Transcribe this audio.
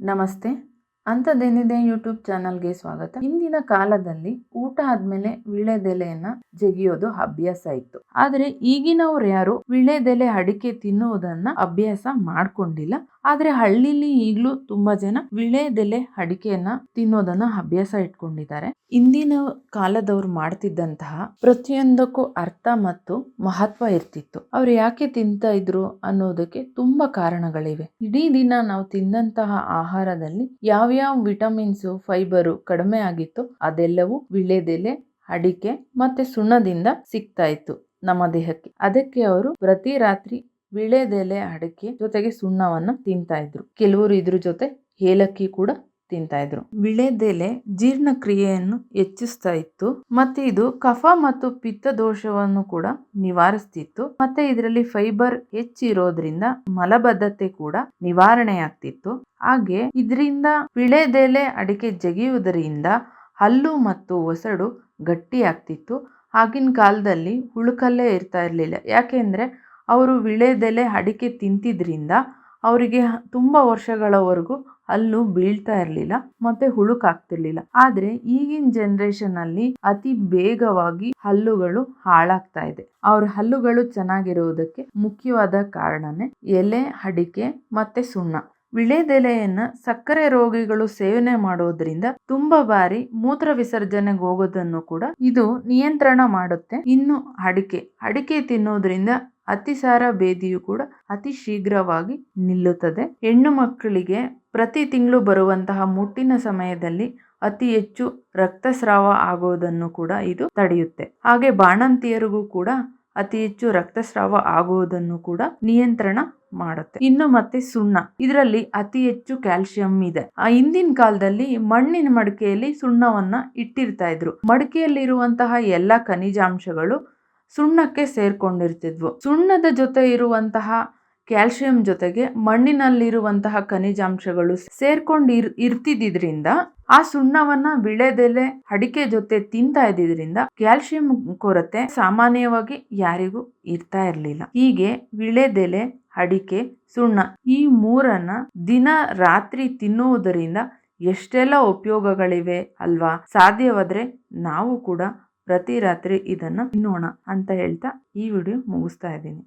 ನಮಸ್ತೆ. ಅಂಥದ್ದೇನಿದೆ ಯೂಟ್ಯೂಬ್ ಚಾನಲ್ಗೆ ಸ್ವಾಗತ. ಹಿಂದಿನ ಕಾಲದಲ್ಲಿ ಊಟ ಆದಮೇಲೆ ವೀಳ್ಯದೆಲೆಯನ್ನು ಜಗಿಯೋದು ಅಭ್ಯಾಸ ಇತ್ತು. ಆದ್ರೆ ಈಗಿನವ್ರು ಯಾರು ವಿಳೆದೆಲೆ ಅಡಿಕೆ ತಿನ್ನುವುದನ್ನ ಅಭ್ಯಾಸ ಮಾಡ್ಕೊಂಡಿಲ್ಲ. ಆದರೆ ಹಳ್ಳಿಲಿ ಈಗಲೂ ತುಂಬಾ ಜನ ವಿಳೆದೆಲೆ ಅಡಿಕೆಯನ್ನ ತಿನ್ನೋದನ್ನ ಅಭ್ಯಾಸ ಇಟ್ಕೊಂಡಿದ್ದಾರೆ. ಇಂದಿನ ಕಾಲದವ್ರು ಮಾಡ್ತಿದ್ದಂತಹ ಪ್ರತಿಯೊಂದಕ್ಕೂ ಅರ್ಥ ಮತ್ತು ಮಹತ್ವ ಇರ್ತಿತ್ತು. ಅವ್ರು ಯಾಕೆ ತಿಂತಾ ಇದ್ರು ಅನ್ನೋದಕ್ಕೆ ತುಂಬಾ ಕಾರಣಗಳಿವೆ. ಇಡೀ ದಿನ ನಾವು ತಿಂದಂತಹ ಆಹಾರದಲ್ಲಿ ಯಾವ್ಯಾವ ವಿಟಮಿನ್ಸ್, ಫೈಬರು ಕಡಿಮೆ ಆಗಿತ್ತು ಅದೆಲ್ಲವೂ ವಿಳೆದೆಲೆ ಅಡಿಕೆ ಮತ್ತೆ ಸುಣ್ಣದಿಂದ ಸಿಗ್ತಾ ಇತ್ತು. ನಮ್ಮ ದೇಹಕ್ಕೆ. ಅದಕ್ಕೆ ಅವರು ಪ್ರತಿ ರಾತ್ರಿ ವಿಳೆದೆಲೆ ಅಡಿಕೆ ಜೊತೆಗೆ ಸುಣ್ಣವನ್ನು ತಿಂತಾ ಇದ್ರು. ಕೆಲವರು ಇದ್ರ ಜೊತೆ ಏಲಕ್ಕಿ ಕೂಡ ತಿಂತಾ ಇದ್ರು. ವಿಳೆದೆಲೆ ಜೀರ್ಣಕ್ರಿಯೆಯನ್ನು ಹೆಚ್ಚಿಸ್ತಾ ಇತ್ತು. ಮತ್ತೆ ಇದು ಕಫ ಮತ್ತು ಪಿತ್ತ ದೋಷವನ್ನು ಕೂಡ ನಿವಾರಿಸ್ತಿತ್ತು. ಮತ್ತೆ ಇದರಲ್ಲಿ ಫೈಬರ್ ಹೆಚ್ಚಿರೋದ್ರಿಂದ ಮಲಬದ್ಧತೆ ಕೂಡ ನಿವಾರಣೆ ಆಗ್ತಿತ್ತು ಹಾಗೆ ಇದರಿಂದ ವಿಳೆದೆಲೆ ಅಡಿಕೆ ಜಗಿಯುವುದರಿಂದ ಹಲ್ಲು ಮತ್ತು ಒಸಡು ಗಟ್ಟಿ ಆಗ್ತಿತ್ತು ಆಗಿನ ಕಾಲದಲ್ಲಿ ಹುಳುಕಲ್ಲೇ ಇರ್ತಾ ಇರಲಿಲ್ಲ. ಯಾಕೆಂದರೆ ಅವರು ವಿಳೆದೆಲೆ ಅಡಿಕೆ ತಿಂತಿದ್ರಿಂದ ಅವರಿಗೆ ತುಂಬ ವರ್ಷಗಳವರೆಗೂ ಹಲ್ಲು ಬೀಳ್ತಾ ಇರಲಿಲ್ಲ ಮತ್ತೆ ಹುಳುಕಾಗ್ತಿರ್ಲಿಲ್ಲ ಆದ್ರೆ ಈಗಿನ ಜನ್ರೇಷನಲ್ಲಿ ಅತಿ ಬೇಗವಾಗಿ ಹಲ್ಲುಗಳು ಹಾಳಾಗ್ತಾ ಇದೆ. ಅವ್ರ ಹಲ್ಲುಗಳು ಚೆನ್ನಾಗಿರುವುದಕ್ಕೆ ಮುಖ್ಯವಾದ ಕಾರಣನೇ ಎಲೆ, ಅಡಿಕೆ ಮತ್ತೆ ಸುಣ್ಣ. ವಿಳೆದೆಲೆಯನ್ನ ಸಕ್ಕರೆ ರೋಗಿಗಳು ಸೇವನೆ ಮಾಡೋದ್ರಿಂದ ತುಂಬಾ ಬಾರಿ ಮೂತ್ರ ವಿಸರ್ಜನೆಗೆ ಹೋಗೋದನ್ನು ಕೂಡ ಇದು ನಿಯಂತ್ರಣ ಮಾಡುತ್ತೆ. ಇನ್ನು ಅಡಿಕೆ ಅಡಿಕೆ ತಿನ್ನೋದ್ರಿಂದ ಅತಿಸಾರ ಬೇದಿಯು ಕೂಡ ಅತಿ ಶೀಘ್ರವಾಗಿ ನಿಲ್ಲುತ್ತದೆ. ಹೆಣ್ಣು ಮಕ್ಕಳಿಗೆ ಪ್ರತಿ ತಿಂಗಳು ಬರುವಂತಹ ಮುಟ್ಟಿನ ಸಮಯದಲ್ಲಿ ಅತಿ ಹೆಚ್ಚು ರಕ್ತಸ್ರಾವ ಆಗೋದನ್ನು ಕೂಡ ಇದು ತಡೆಯುತ್ತೆ. ಹಾಗೆ ಬಾಣಂತಿಯರಿಗೂ ಕೂಡ ಅತಿ ಹೆಚ್ಚು ರಕ್ತಸ್ರಾವ ಆಗುವುದನ್ನು ಕೂಡ ನಿಯಂತ್ರಣ ಮಾಡುತ್ತೆ. ಇನ್ನು ಮತ್ತೆ ಸುಣ್ಣ. ಇದರಲ್ಲಿ ಅತಿ ಹೆಚ್ಚು ಕ್ಯಾಲ್ಸಿಯಂ ಇದೆ. ಆ ಹಿಂದಿನ ಕಾಲದಲ್ಲಿ ಮಣ್ಣಿನ ಮಡಿಕೆಯಲ್ಲಿ ಸುಣ್ಣವನ್ನ ಇಟ್ಟಿರ್ತಾ ಇದ್ರು. ಮಡಿಕೆಯಲ್ಲಿರುವಂತಹ ಎಲ್ಲ ಖನಿಜಾಂಶಗಳು ಸುಣ್ಣಕ್ಕೆ ಸೇರ್ಕೊಂಡಿರ್ತಿದ್ವು. ಸುಣ್ಣದ ಜೊತೆ ಇರುವಂತಹ ಕ್ಯಾಲ್ಸಿಯಂ ಜೊತೆಗೆ ಮಣ್ಣಿನಲ್ಲಿರುವಂತಹ ಖನಿಜಾಂಶಗಳು ಸೇರ್ಕೊಂಡು ಇರ್ ಇರ್ತಿದ್ರಿಂದ ಆ ಸುಣ್ಣವನ್ನ ವಿಳೆದೆಲೆ ಅಡಿಕೆ ಜೊತೆ ತಿಂತಾ ಇದ್ದಿದ್ರಿಂದ ಕ್ಯಾಲ್ಸಿಯಂ ಕೊರತೆ ಸಾಮಾನ್ಯವಾಗಿ ಯಾರಿಗೂ ಇರ್ತಾ ಇರ್ಲಿಲ್ಲ. ಹೀಗೆ ವಿಳೆದೆಲೆ, ಅಡಿಕೆ, ಸುಣ್ಣ ಈ ಮೂರನ್ನ ದಿನ ರಾತ್ರಿ ತಿನ್ನುವುದರಿಂದ ಎಷ್ಟೆಲ್ಲ ಉಪಯೋಗಗಳಿವೆ ಅಲ್ವಾ? ಸಾಧ್ಯವಾದ್ರೆ ನಾವು ಕೂಡ ಪ್ರತಿ ರಾತ್ರಿ ಇದನ್ನ ತಿನ್ನೋಣ ಅಂತ ಹೇಳ್ತಾ ಈ ವಿಡಿಯೋ ಮುಗಿಸ್ತಾ ಇದ್ದೀನಿ.